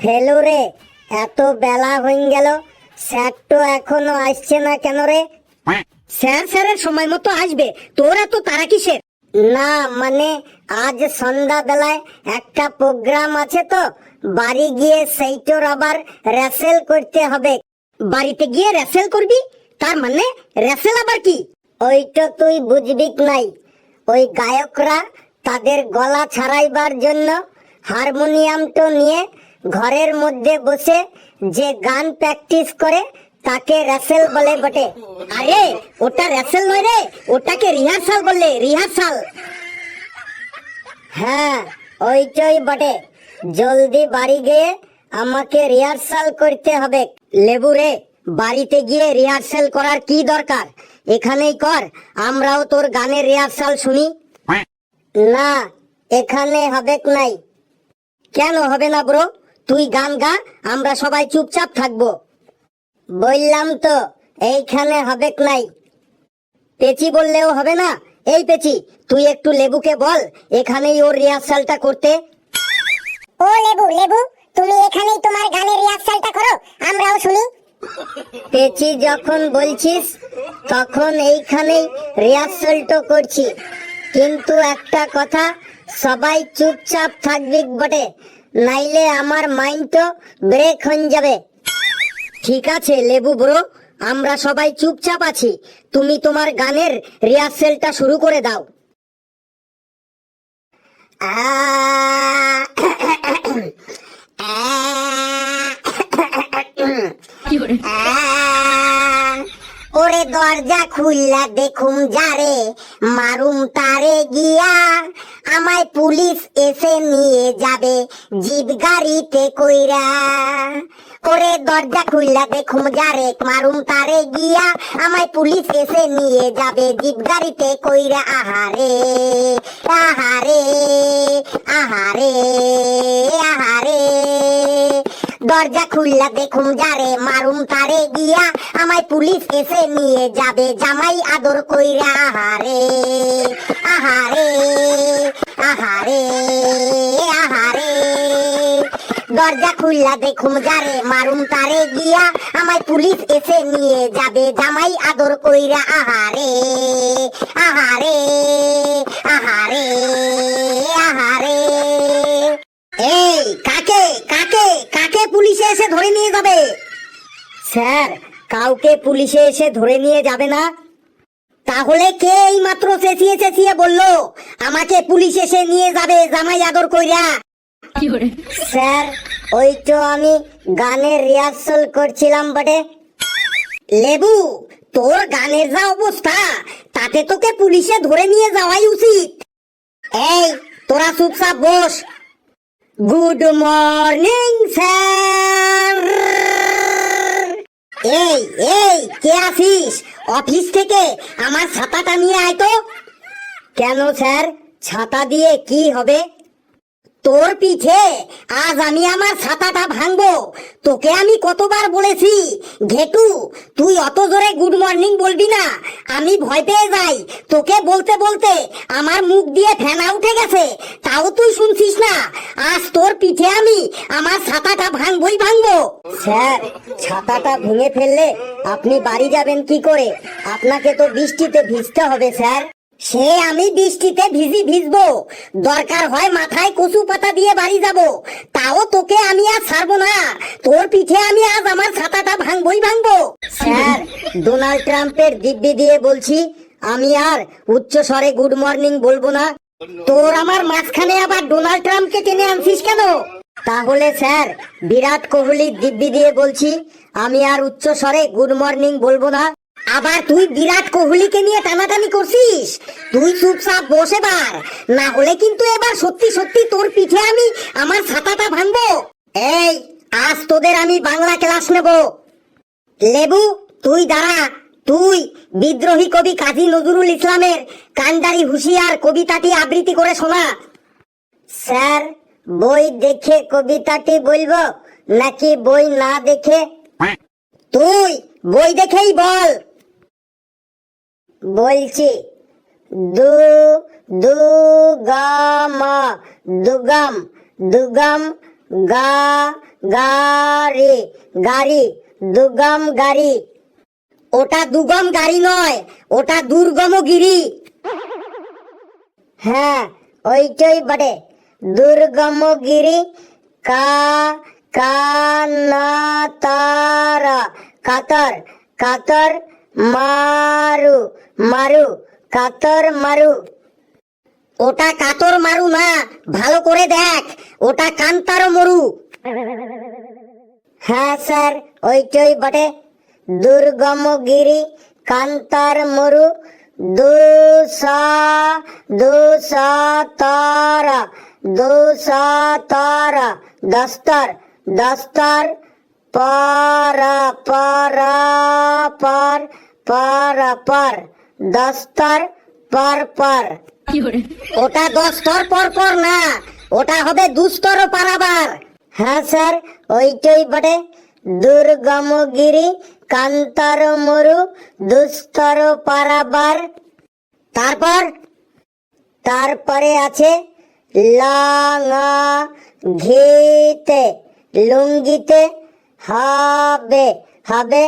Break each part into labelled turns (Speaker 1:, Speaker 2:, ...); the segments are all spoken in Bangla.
Speaker 1: ফেলু রে এত বেলা হয়ে গেল স্যার তো এখনও আসছে না কেন রে? স্যার স্যারের সময় মতো আসবে তোর এত তারা কিসের? না মানে আজ সন্ধ্যা বেলায় একটা প্রোগ্রাম আছে তো বাড়ি গিয়ে সেইটোর আবার রেসেল করতে হবে। বাড়িতে গিয়ে রেসেল করবি? তার মানে রেসেল আবার কি? ওইটা তুই বুঝবি নাই। ওই গায়করা তাদের গলা ছাড়াইবার জন্য হারমোনিয়ামটো নিয়ে ঘরের মধ্যে বসে যে গান প্র্যাকটিস করে তাকে রেসেল বলে বটে। আরে ওটা রেসেল নয় রে ওটাকে রিহার্সাল বললে রিহার্সাল। হ্যাঁ ওইটাই বটে। জলদি বাড়ি গিয়ে আমাকে রিহার্সাল করতে হবে। লেবু রে বাড়িতে গিয়ে রিহার্সাল করার কি দরকার? এখানেই কর আমরাও তোর গানের রিহার্সাল শুনি। না এখানে হবে নাই। কেন হবে না ব্রো তুই গান গা আমরা সবাই চুপচাপ থাকব। বললাম তো এইখানে হবে নাই। পেচি বললেও হবে না? এই পেচি তুই একটু লেবুকে বল এখানেই ওর রিহার্সালটা করতে।
Speaker 2: ও লেবু লেবু তুমি এখানেই তোমার গানের রিহার্সালটা করো আমরাও শুনি।
Speaker 1: পেচি যখন বলছিস তখন এইখানেই রিহার্সালটা করছি। কিন্তু একটা কথা সবাই চুপচাপ থাকবি বটে। নাইলে আমার মাইন্ড তো ব্রেক হয়ে যাবে ঠিক আছে লেবু ব্রো আমরা সবাই চুপচাপ আছি তুমি তোমার গানের রিহার্সেলটা শুরু করে দাও ওরে দরজা খুললা দেখুম যারে, মারুম তারে গিয়া। আমায় পুলিশ এসে নিয়ে যাবে, জিপ গাড়িতে কইরা। ওরে দরজা খুললা দেখুম যারে, মারুম তারে গিয়া। আমায় পুলিশ এসে নিয়ে যাবে, জিপ গাড়িতে কইরা। আহারে আহারে আহারে আহারে। দরজা খুললা দেখুম যারে মারুম তারে গিয়া। আমায় পুলিশ এসে নিয়ে যাবে, জামাই আদর কইরা, আহারে আহারে আহারে আহারে। দরজা খুললা দেখুম যারে মারুম তারে গিয়া। আমায় পুলিশ এসে নিয়ে যাবে, জামাই আদর কইরা, আহারে আহারে আহারে আহারে। এই কাকে কাকে কাকে পুলিশে এসে ধরে নিয়ে যাবে? স্যার কাউকে পুলিশে এসে ধরে নিয়ে যাবে না? তাহলে কে এই মাত্র চেঁচিয়ে চেঁচিয়ে বলল আমাকে পুলিশ এসে নিয়ে যাবে জামাই আদর কইরা স্যার ওই তো আমি গানের রিহার্সাল করছিলাম বটে। লেবু তোর গানের যা অবস্থা তাতে তোকে পুলিশে ধরে নিয়ে যাওয়াই উচিত। এই তোরা চুপচাপ বস গুড মর্নিং স্যার এই এই, কে আছিস? অফিস থেকে আমার ছাতাটা নিয়ে আয় তো। কেন, স্যার? ছাতা দিয়ে কি হবে? তোর পিঠে আজ আমি আমার ছাতাটা ভাঙবো। তোকে আমি কতবার বলেছি, ঘেটু, তুই অত জোরে গুড মর্নিং বলবি না। আমি ভয় পেয়ে যাই। তোকে বলতে বলতে আমার মুখ দিয়ে ফেনা উঠে গেছে। তাও তুই শুনছিস না। আজ তোর পিঠে আমি আমার ছাতাটা ভাঙবই ভাঙবো। স্যার, ছাতাটা ভেঙে ফেললে আপনি বাড়ি যাবেন কি করে? আপনাকে তো বৃষ্টিতে ভিজতে হবে, স্যার। সে আমি বৃষ্টিতে ভিজি ভিজবো। দরকার হয় মাথায় কচু পাতা দিয়ে বাড়ি যাব। তাও তোকে আমি আর ছাড়বো না। তোর পিঠে আমি আজ আমার ছাতাটা ভাঙবই ভাঙবো। স্যার, ডোনাল্ড ট্রাম্পের দিব্যি দিয়ে বলছি, আমি আর উচ্চ স্বরে গুড মর্নিং বলব না। তোর আমার মাঝখানে আবার ডোনাল্ড ট্রাম্পকে টেনে আনছিস কেন? তাহলে স্যার, বিরাট কোহলির দিব্যি দিয়ে বলছি, আমি আর উচ্চ স্বরে গুড মর্নিং বলব না। আবার তুই বিরাট কোহলিকে নিয়ে টানাটানি করছিস? তুই চুপচাপ বসে বার না হলে কিন্তু এবার সত্যি সত্যি তোর পিঠে আমি আমার ছাতাটা ভাঙবো। এই আজ তোদের আমি বাংলা ক্লাস নেব। লেবু তুই দাঁড়া। তুই বিদ্রোহী কবি কাজী নজরুল ইসলামের কান্ডারি হুশিয়ার কবিতাটি আবৃত্তি করে শোনা। স্যার বই দেখে কবিতাটি বলব নাকি বই না দেখে? তুই বই দেখেই বল। বলছি, দু দু গাম দুগম দুগম, গা গাড়ি গাড়ি, দুগম, গাড়ি। ওটা দুগম গাড়ি নয়, ওটা দুর্গম গিরি। হ্যাঁ ওইটাই বটে। দুর্গম গিরি, কা কানাতারা কাতর কাতর, মারু মারু, কাতর মারু। ওটা কাতর মারু না, ভালো করে দেখ, ওটা কান্তার মরু। হ্যাঁ স্যার, ওইটাই বটে। দুর্গমগিরি, কান্তার মরু, দুসা দুসা তারা দুসা তারা। দস্তর দস্তর পারা, পার। দস্তর পার পর। ওটা দস্তর পর পর না ওটা হবে দুস্তর পারাবার। হ্যাঁ স্যার ওইটাই বটে। দুর্গমগিরি কান্তার মরু দুস্তর পারাবার। তারপর তারপরে আছে লাঙা ঘিতে লুঙ্গিতে হবে হবে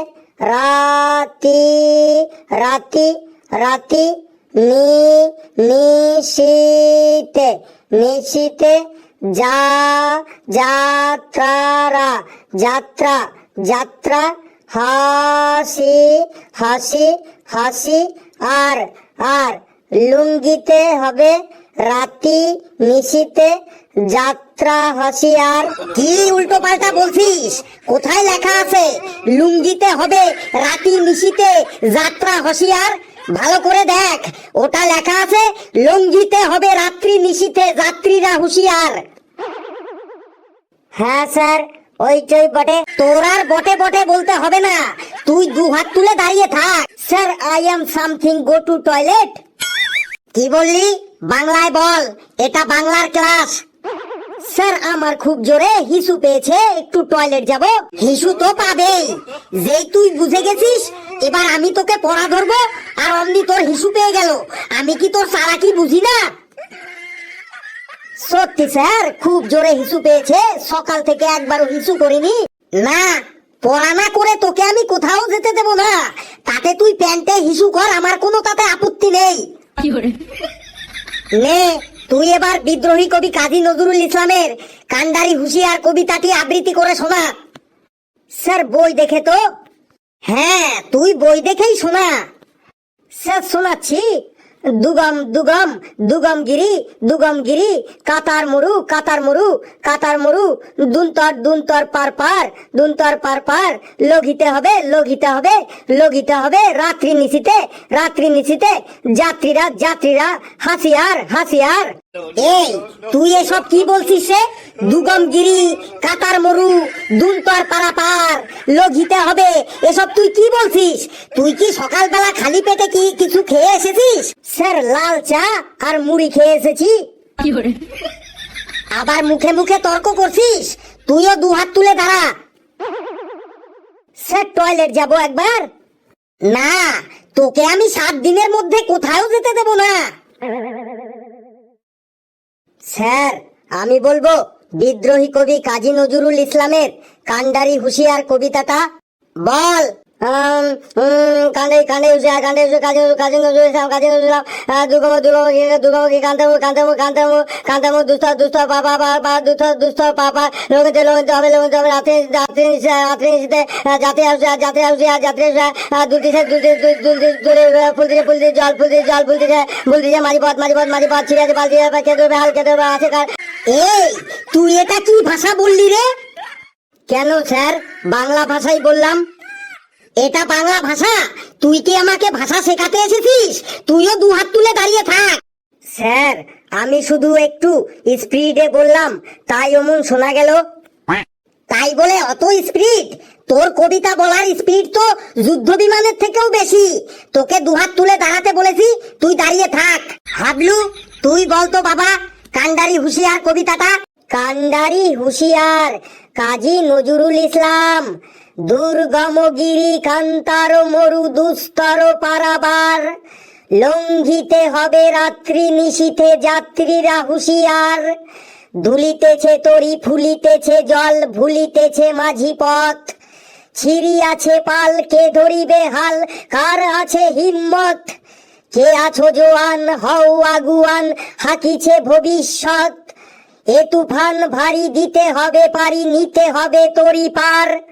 Speaker 1: রাতি রাতি। রাতি নি নিশিতে নিশিতে যা যাত্রারা যাত্রা যাত্রা, হাসি হাসি হাসি, আর আর। লুঙ্গিতে হবে রাতি নিশিতে, যাত্রা হাসিয়ার কি উল্টো পাল্টা বলছিস? কোথায় লেখা আছে? লুঙ্গিতে হবে রাতি নিশিতে, যাত্রা হসিয়ার ভালো করে দেখ। ওটা লেখা আছে, লুঙ্গিতে হবে রাত্রি নিশিতে যাত্রীরা হুঁশিয়ার। হ্যাঁ স্যার ওইটাই বটে। তোর আর বটে বটে বলতে হবে না। তুই দু হাত তুলে দাঁড়িয়ে থাক। Sir I am something go to toilet কি বললি? বাংলায় বল। এটা বাংলার ক্লাস। স্যার, আমার খুব জোরে হিসু পেয়েছে। একটু টয়লেট যাব। হিসু তো পাবেই। যেই তুই বুঝে গেছিস এবার আমি তোকে পড়া ধরবো আর অমনি তোর হিসু পেয়ে গেল। আমি কি তোর সারা কি বুঝি না? সত্যি স্যার খুব জোরে হিসু পেয়েছে। সকাল থেকে একবারও হিসু করিনি। না পড়া না করে তোকে আমি কোথাও যেতে দেবো না। তাতে তুই প্যান্টে হিসু কর আমার কোনো তাতে আপত্তি নেই। নে তুই এবার বিদ্রোহী কবি কাজী নজরুল ইসলামের কান্ডারি হুঁশিয়ার কবিতাটি আবৃত্তি করে শোনা। স্যার বই দেখে তো। হ্যাঁ তুই বই দেখেই শোনা। স্যার শোনাচ্ছি। দুগম দুগম দুগম গিরি দুগম গিরি কাতার মরু কাতার মরু কাতার মরু, দুন্তর দুন্তর পার পার, দুন্তর পার পার, লঘিতে হবে লঘিতে হবে লঘিতে হবে, রাত্রি নিশিতে রাত্রি নিশিতে, যাত্রীরা যাত্রীরা, হাসিয়ার হাসিয়ার। এই তুই এসব কি বলছিস রে? দুগম গিরি কাতার মরু দুন্তর পারাপার লঘিতে হবে এসব তুই কি বলছিস? তুই কি সকালবেলা খালি পেটে কি কিছু খেয়ে এসেছিস? স্যার লাল চা আর মুড়ি খেয়ে এসেছি। আবার মুখে মুখে তর্ক করছিস? তুইও দু হাত তুলে দাঁড়া। স্যার টয়লেট যাব একবার? না তোকে আমি সাত দিনের মধ্যে কোথাও যেতে দেব না। স্যার আমি বলব বিদ্রোহী কবি কাজী নজরুল ইসলামের কান্ডারি হুঁশিয়ার কবিতাটা বল। কান্দে কান্দে উজা কান্দে উজা কাজী কাজী ইসলাম কাজী আহ, দুর্গম দুর্গম দুর্গম কি কান্তাম কান্তাম কান্তাম কান্তাম দুস্থ দুস্থ পাপা পাপা দুস্থ দুস্থ পাপা। লোকেতে লোকেতে হবে লোকেতে হবে রাত্রি রাত্রি রাত্রি নিশিতে যাত্রী আসে যাত্রী আসে যাত্রী দুটি দুটি দুটি দূরে ফুল দিছে ফুল দিছে জল ফুল দিছে জল ফুল দিছে ফুল দিছে মাঝি পথ মাঝি পথ মাঝি পথ ছিড়ে আছে বালতি খেতে হবে হাল খেতে হবে আছে কার। এই তুই এটা কি ভাষা বললি রে? কেন স্যার? বাংলা ভাষাই বললাম। এটা বাংলা ভাষা। তুই কি আমাকে ভাষা শেখাতে এসেছিস? তুইও দু হাত তুলে দাঁড়িয়ে থাক। স্যার, আমি শুধু একটু স্পিডে বললাম, তাই অমন শোনা গেল। তাই বলে অত স্পিড? তোর কবিতা বলার স্পিড তো যুদ্ধ বিমানের থেকেও বেশি। তোকে দুহাত তুলে দাঁড়াতে বলেছি, তুই দাঁড়িয়ে থাক। হাবলু তুই বলতো বাবা, কান্ডারি হুঁশিয়ার কবিতাটা। কান্ডারি হুঁশিয়ার, কাজী নজরুল ইসলাম। দুর্গমগিরি কান্তার মরু দুস্তর পারাবার। লঙ্ঘিতে হবে রাত্রি নিশীথে যাত্রীরা হুঁশিয়ার। ধুলিতেছে তরি, ফুলিতেছে জল, ভুলিতেছে মাঝি পথ। আছে পাল, কে ধরিবে হাল, কার আছে হিম্মত? কে আছো জোয়ান, হও আগুয়ান, হাকিছে ভবিষ্যৎ। এ তুফান ভারী দিতে হবে, পারি নিতে হবে তরি পার।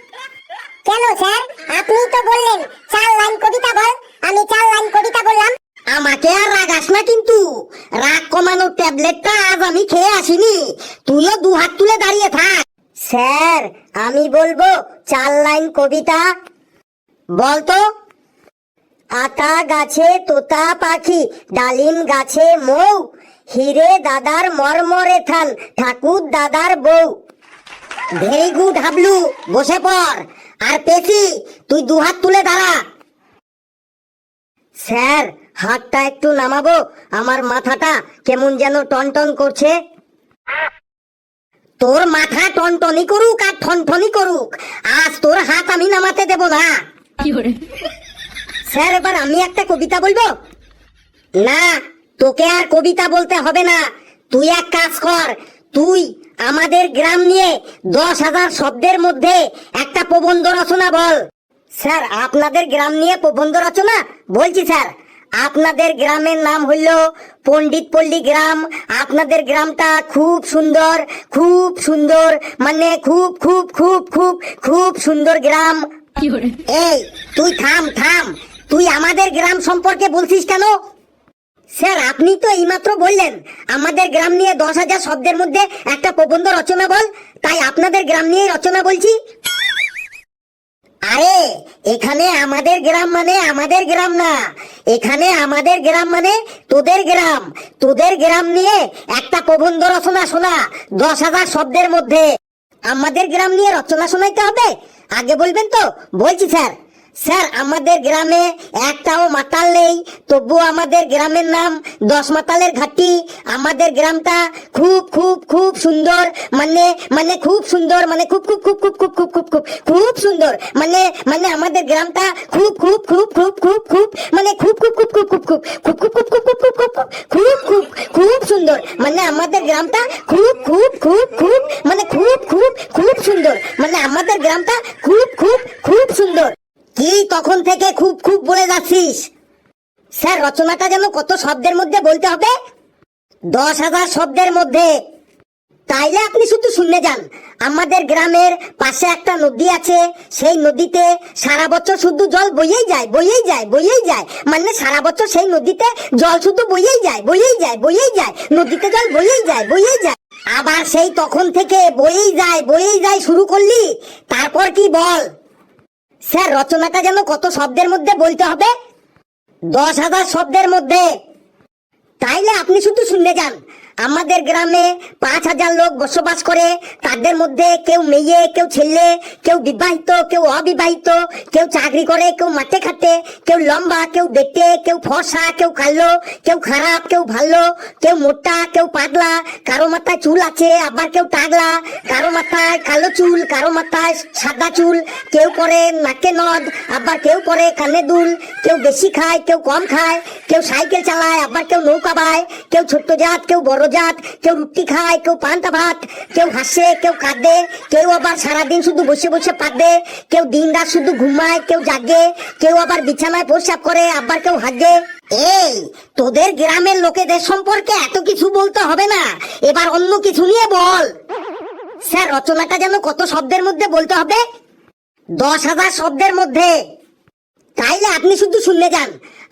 Speaker 2: কেন, স্যার? আপনি তো বললেন, চার লাইন কবিতা বল। আমি চার লাইন কবিতা বললাম।
Speaker 1: আমাকে আর রাগ রাগাস না কিন্তু। রাগ কমানোর ট্যাবলেটটা আজ আমি খেয়ে আসিনি। তুইও দু হাত তুলে দাঁড়িয়ে থাক। স্যার, আমি বলব, চার লাইন কবিতা বলতো আতা গাছে তোতা পাখি, ডালিম গাছে মৌ, হিরে দাদার মরমরে থান, ঠাকুর দাদার বউ। ভেরি গুড হাবলু, বসে পড়। আর পেছি তুই দু হাত তুলে দাঁড়া। স্যার হাতটা একটু নামাবো আমার মাথাটা কেমন যেন টনটন করছে। তোর মাথা টনটনি করুক আর ঠনঠনি করুক আজ তোর হাত আমি নামাতে দেব না। স্যার এবার আমি একটা কবিতা বলব? না তোকে আর কবিতা বলতে হবে না। তুই এক কাজ কর তুই আমাদের গ্রাম নিয়ে দশ হাজার শব্দের মধ্যে একটা প্রবন্ধ রচনা বল। স্যার আপনাদের গ্রাম নিয়ে প্রবন্ধ রচনা? বলছি স্যার আপনাদের গ্রামের নাম হইল পণ্ডিত পল্লী গ্রাম। আপনাদের গ্রামটা খুব সুন্দর খুব সুন্দর মানে খুব খুব খুব খুব খুব সুন্দর গ্রাম। এই তুই থাম থাম। তুই আমাদের গ্রাম সম্পর্কে বলছিস কেন? স্যার, আপনি তো এইমাত্র বললেন, আমাদের গ্রাম নিয়ে দশ হাজার শব্দের মধ্যে একটা প্রবন্ধ রচনা বল, তাই আপনাদের গ্রাম নিয়ে রচনা বলছি। আরে, এখানে আমাদের গ্রাম মানে আমাদের গ্রাম না। এখানে আমাদের গ্রাম মানে তোদের গ্রাম। তোদের গ্রাম নিয়ে একটা প্রবন্ধ রচনা শোনা, দশ হাজার শব্দের মধ্যে। আমাদের গ্রাম নিয়ে রচনা শোনাইতে হবে? আগে বলবেন তো। বলছি, স্যার। স্যার আমাদের গ্রামে একটাও মাতাল নেই তবু আমাদের গ্রামের নাম দশ মাতালের ঘাটি আমাদের গ্রামটা খুব খুব খুব সুন্দর মানে মানে খুব সুন্দর মানে খুব খুব খুব খুব খুব খুব খুব খুব খুব সুন্দর মানে মানে আমাদের গ্রামটা খুব খুব খুব খুব খুব খুব মানে খুব খুব খুব খুব খুব খুব খুব খুব খুব খুব খুব খুব খুব খুব খুব সুন্দর মানে আমাদের গ্রামটা খুব খুব খুব খুব মানে খুব খুব খুব সুন্দর মানে আমাদের গ্রামটা খুব খুব তখন থেকে খুব খুব বলে যাচ্ছিস। স্যার, রচনাটা যেন কত শব্দের মধ্যে বলতে হবে? দশ হাজার শব্দের মধ্যে। তাইলে আপনি শুধু শুনে যান। আমাদের গ্রামের পাশে একটা নদী আছে। সেই নদীতে সারা বছর শুধু জল বইয়েই যায় বইয়েই যায় বইয়েই যায়। মানে সারা বছর সেই নদীতে জল শুধু বইয়েই যায় বইয়েই যায় বইয়েই যায়। নদীতে জল বইয়েই যায় বইয়েই যায়। আবার সেই তখন থেকে বইয়েই যায় বইয়েই যায় শুরু করলি। তারপর কি বল? স্যার, রচনাটা যেন কত শব্দের মধ্যে বলতে হবে? দশ হাজার শব্দের মধ্যে। তাইলে আপনি শুধু শুনে যান আমাদের গ্রামে পাঁচ হাজার লোক বসবাস করে। তাদের মধ্যে কেউ মেয়ে, কেউ ছেলে, কেউ বিবাহিত, কেউ অবিবাহিত, কেউ চাকরি করে, কেউ মাঠে খাটে কেউ লম্বা, কেউ বেটে, কেউ ফর্সা, কেউ কালো, কেউ খারাপ, কেউ ভালো, কেউ মোটা, কেউ পাতলা কারও মাথায় চুল আছে, আবার কেউ টাগলা, কারও মাথায় কালো চুল, কারও মাথায় সাদা চুল, কেউ করে নাকে নদ, আবার কেউ করে কানে দুল, কেউ বেশি খায়, কেউ কম খায়, কেউ সাইকেল চালায়, আবার কেউ নৌকা বায়, কেউ ছোট্ট জাত, কেউ বড় জাত, কেউ রুটি খায়, কেউ পান্তা ভাত, কেউ হাসে, কেউ কাঁদে, কেউ আবার সারাদিন শুধু বসে বসে পাদে, কেউ দিন রাত শুধু ঘুমায়, কেউ জাগে, কেউ আবার বিছানায় প্রস্রাব করে, আবার কেউ হাগে এই, তোদের গ্রামের লোকেদের সম্পর্কে এত কিছু বলতে হবে না। এবার অন্য কিছু নিয়ে বল। স্যার, রচনাটা যেন কত শব্দের মধ্যে বলতে হবে? দশ হাজার শব্দের মধ্যে। তাইলে আপনি শুধু শুনে যান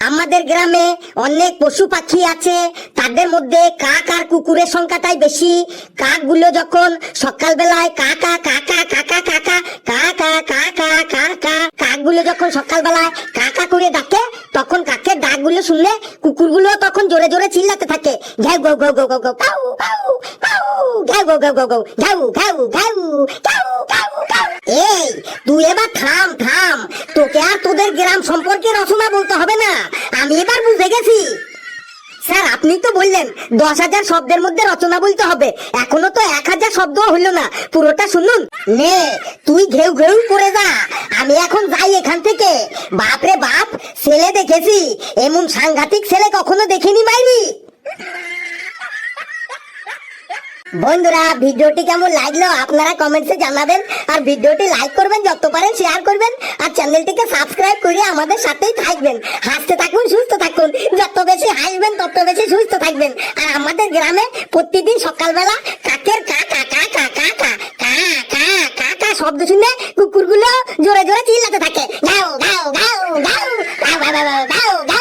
Speaker 1: আমাদের গ্রামে অনেক পশু পাখি আছে তাদের মধ্যে কাক আর কুকুরের সংখ্যাটাই বেশি কাকগুলো যখন সকালবেলায় কাকা কাকা কাকা কাকা কাকা কাকা কাকা কাকগুলো যখন সকালবেলায় কাকা করে ডাকে তখন কাকের ডাকগুলো শুনলে কুকুরগুলো তখন জোরে জোরে চিল্লাতে থাকে ঘ্যাউ ঘাউ ঘাউ ঘাউ ঘাউ ঘাউ কাউ কাউ কাউ ঘ্যাউ ঘাউ ঘাউ ঘাউ ঘাউ ঘ্যাউ ঘ্যাউ ঘ্যাউ কাউ কাউ এই তুই এবার থাম থাম তোকে আর তোদের গ্রাম সম্পর্কে রচনা বলতে হবে না। আমি এবার বুঝে গেছি। স্যার, আপনি তো বললেন, দশ হাজার শব্দের মধ্যে রচনা বলতে হবে। এখনও তো এক হাজার শব্দ হইল না। পুরোটা শুনুন। নে, তুই ঘেউ ঘেউ করে যা। আমি এখন যাই এখান থেকে। বাপরে বাপ, ছেলে দেখেছি। এমন সাংঘাতিক ছেলে কখনো দেখিনি মাইরি। বন্ধুরা ভিডিওটি কেমন লাগল আপনারা কমেন্টসে জানাবেন আর ভিডিওটি লাইক করবেন যত পারেন শেয়ার করবেন আর চ্যানেলটিকে সাবস্ক্রাইব করে আমাদের সাথেই থাকবেন হাসতে থাকুন সুস্থ থাকুন যত বেশি হাসবেন তত বেশি সুস্থ থাকবেন আর আমাদের গ্রামে প্রতিদিন সকালবেলা কাকের কা কা কা কা কা কা কা কা কা কা শব্দ শুনে কুকুরগুলো জোরে জোরে চিল্লাতে থাকে গাও গাও গাও গাও গাও গাও গাও গাও